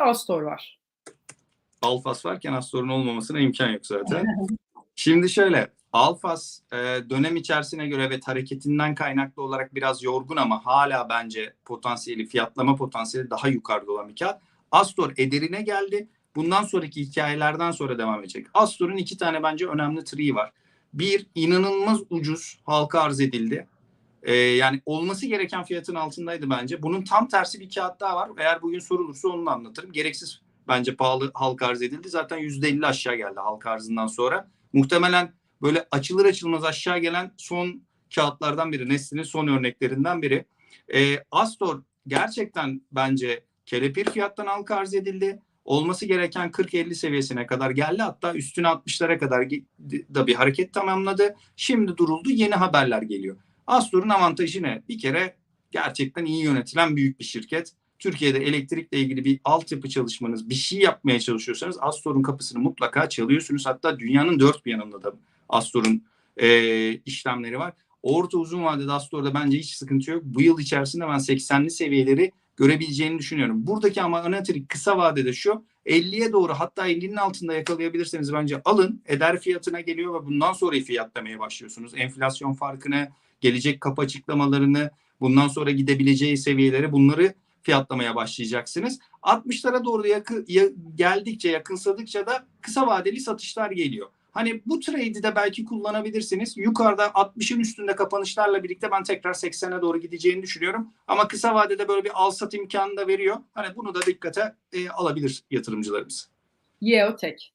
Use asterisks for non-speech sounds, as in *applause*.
Astor var. Alfas varken Astor'un olmamasına imkan yok zaten. *laughs* Şimdi şöyle Alfas e, dönem içerisine göre evet hareketinden kaynaklı olarak biraz yorgun ama hala bence potansiyeli fiyatlama potansiyeli daha yukarıda olan bir kağıt. Astor ederine geldi. Bundan sonraki hikayelerden sonra devam edecek. Astor'un iki tane bence önemli triği var. Bir inanılmaz ucuz halka arz edildi. E, yani olması gereken fiyatın altındaydı bence. Bunun tam tersi bir kağıt daha var. Eğer bugün sorulursa onu anlatırım. Gereksiz bence pahalı halka arz edildi. Zaten %50 aşağı geldi halka arzından sonra. Muhtemelen böyle açılır açılmaz aşağı gelen son kağıtlardan biri. Nesli'nin son örneklerinden biri. Ee, Astor gerçekten bence kelepir fiyattan halka arz edildi. Olması gereken 40-50 seviyesine kadar geldi. Hatta üstüne 60'lara kadar da bir hareket tamamladı. Şimdi duruldu. Yeni haberler geliyor. Astor'un avantajı ne? Bir kere gerçekten iyi yönetilen büyük bir şirket. Türkiye'de elektrikle ilgili bir altyapı çalışmanız, bir şey yapmaya çalışıyorsanız Astor'un kapısını mutlaka çalıyorsunuz. Hatta dünyanın dört bir yanında da Astor'un e, işlemleri var. Orta uzun vadede Astor'da bence hiç sıkıntı yok. Bu yıl içerisinde ben 80'li seviyeleri görebileceğini düşünüyorum. Buradaki ama ana trik kısa vadede şu 50'ye doğru hatta 50'nin altında yakalayabilirseniz bence alın. Eder fiyatına geliyor ve bundan sonra fiyatlamaya başlıyorsunuz. Enflasyon farkını, gelecek kapı açıklamalarını, bundan sonra gidebileceği seviyeleri bunları fiyatlamaya başlayacaksınız. 60'lara doğru yakı, ya, geldikçe yakınsadıkça da kısa vadeli satışlar geliyor. Hani bu trade'i de belki kullanabilirsiniz. Yukarıda 60'ın üstünde kapanışlarla birlikte ben tekrar 80'e doğru gideceğini düşünüyorum. Ama kısa vadede böyle bir al sat imkanı da veriyor. Hani bunu da dikkate e, alabilir yatırımcılarımız. Yeotek.